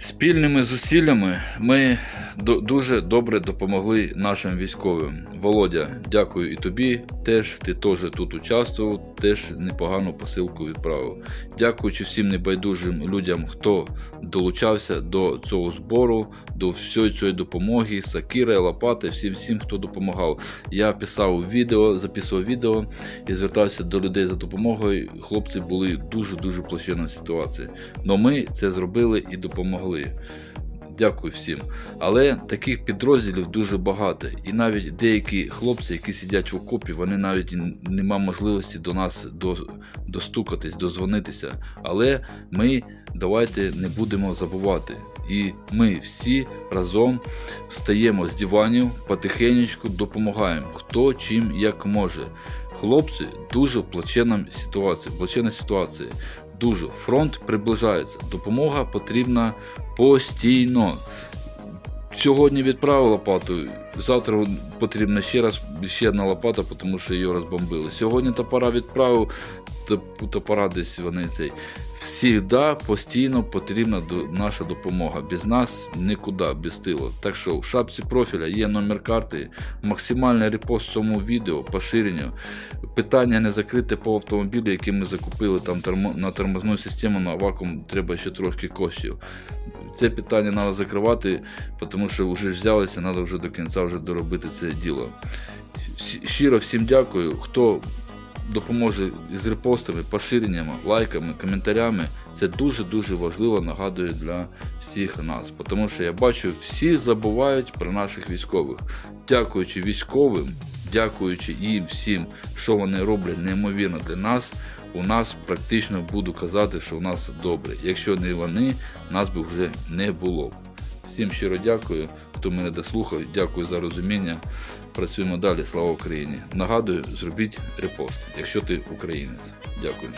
Спільними зусиллями ми дуже добре допомогли нашим військовим. Володя, дякую і тобі. Теж ти теж тут участвував, теж непогану посилку відправив. Дякуючи всім небайдужим людям, хто долучався до цього збору, до всієї цієї допомоги, сакіри, лопати, всім всім, хто допомагав. Я писав відео, записував відео і звертався до людей за допомогою. Хлопці були дуже дуже плачевна ситуація. Но ми це зробили і допомогли. Дякую всім. Але таких підрозділів дуже багато. І навіть деякі хлопці, які сидять в окопі, вони навіть і нема можливості до нас достукатись, дозвонитися. Але ми давайте не будемо забувати. І ми всі разом встаємо з диванів, потихенечку допомагаємо, хто чим як може. Хлопці дуже в плачевній ситуації, плачевна ситуація. Дуже фронт приближається. Допомога потрібна постійно. Сьогодні відправив лопату, завтра потрібна ще раз ще одна лопата, тому що її розбомбили. Сьогодні топора відправив, топора десь вони цей. Всігда постійно потрібна наша допомога. Без нас нікуди, без тилу. Так що в шапці профіля є номер карти, максимальний репост цьому відео, поширення. Питання не закрите по автомобілю, який ми закупили там на тормозну систему, на вакуум треба ще трошки коштів. Це питання треба закривати, тому що вже взялися, треба вже до кінця вже доробити це діло. Щиро всім дякую, хто допоможе з репостами, поширеннями, лайками, коментарями. Це дуже-дуже важливо, нагадую для всіх нас. Тому що я бачу, всі забувають про наших військових. Дякуючи військовим, дякуючи їм всім, що вони роблять неймовірно для нас. У нас практично буду казати, що у нас добре. Якщо не вони, нас би вже не було. Всім щиро дякую, хто мене дослухав. Дякую за розуміння. Працюємо далі. Слава Україні! Нагадую, зробіть репост, якщо ти українець. Дякую.